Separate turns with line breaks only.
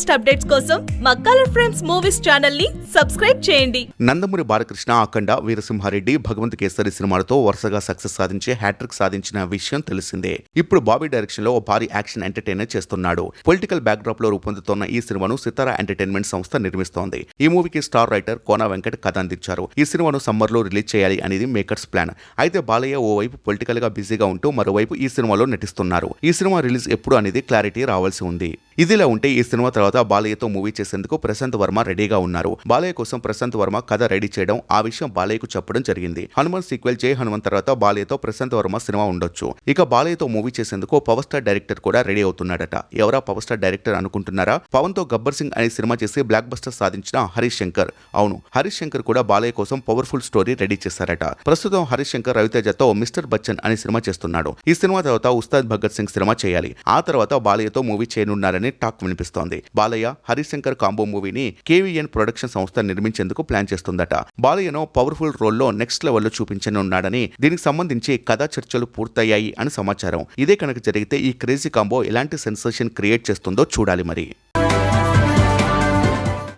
Latest updates కోసం మా colour frames movies ఛానల్ని సబ్స్క్రైబ్ చేయండి.
నందమూరి బాలకృష్ణ అఖండ వీరసింహారెడ్డి భగవంత్ కేసరి సినిమాలతో వరుసగా సక్సెస్ సాధించి హ్యాట్రిక్ సాధించిన విషయం తెలిసిందే. ఇప్పుడు బాబీ డైరెక్షన్లో ఓ భారీ యాక్షన్ ఎంటర్టైనర్ చేస్తున్నాడు. పొలిటికల్ బ్యాక్ డ్రాప్లో రూపొందుతున్న ఈ సినిమాను సితారా ఎంటర్టైన్మెంట్ సంస్థ నిర్మిస్తోంది. ఈ మూవీకి స్టార్ రైటర్ కోన వెంకట్ కథ అందించారు. ఈ సినిమాను సమ్మర్లో రిలీజ్ చేయాలి అనేది మేకర్స్ ప్లాన్. అయితే బాలయ్య ఓవైపు పొలిటికల్గా బిజీగా ఉంటూ మరోవైపు ఈ సినిమాలో నటిస్తున్నారు. ఈ సినిమా రిలీజ్ ఎప్పుడు అనేది క్లారిటీ రావాల్సి ఉంది. ఇదిలా ఉంటే ఈ సినిమా తర్వాత బాలయ్యతో మూవీ చేసేందుకు ప్రశాంత్ వర్మ రెడీగా ఉన్నారు. బాలయ్య కోసం ప్రశాంత్ వర్మ కథ రెడీ చేయడం ఆ విషయం బాలయ్యకు చెప్పడం జరిగింది. హనుమాన్ సీక్వెల్ జై హనుమాన్ తర్వాత బాలయ్యతో ప్రశాంత్ వర్మ సినిమా ఉండొచ్చు. ఇక బాలయ్యతో మూవీ చేసేందుకు పవర్ స్టార్ డైరెక్టర్ కూడా రెడీ అవుతున్నాడట. ఎవరా పవర్ స్టార్ డైరెక్టర్ అనుకుంటున్నారా? పవన్తో గబ్బర్ సింగ్ అనే సినిమా చేసి బ్లాక్ బస్టర్ సాధించిన హరీష్ శంకర్. అవును హరీష్ శంకర్ కూడా బాలయ్య కోసం పవర్ఫుల్ స్టోరీ రెడీ చేశారట. ప్రస్తుతం హరీష్ శంకర్ రవితేజతో మిస్టర్ బచ్చన్ అనే సినిమా చేస్తున్నాడు. ఈ సినిమా తర్వాత ఉస్తాద్ భగత్ సింగ్ సినిమా చేయాలి. ఆ తర్వాత బాలయ్యతో మూవీ చేయనున్నారని టాక్ వినిపిస్తోంది. బాలయ్య హరిశంకర్ కాంబో మూవీని కేవీఎన్ ప్రొడక్షన్ సంస్థ నిర్మించేందుకు ప్లాన్ చేస్తుందట. బాలయ్యను పవర్ఫుల్ రోల్లో నెక్స్ట్ లెవెల్లో చూపించనున్నాడని దీనికి సంబంధించి కథా చర్చలు పూర్తయ్యాయి అని సమాచారం. ఇదే కనుక జరిగితే ఈ క్రేజీ కాంబో ఎలాంటి సెన్సేషన్ క్రియేట్ చేస్తుందో చూడాలి మరి.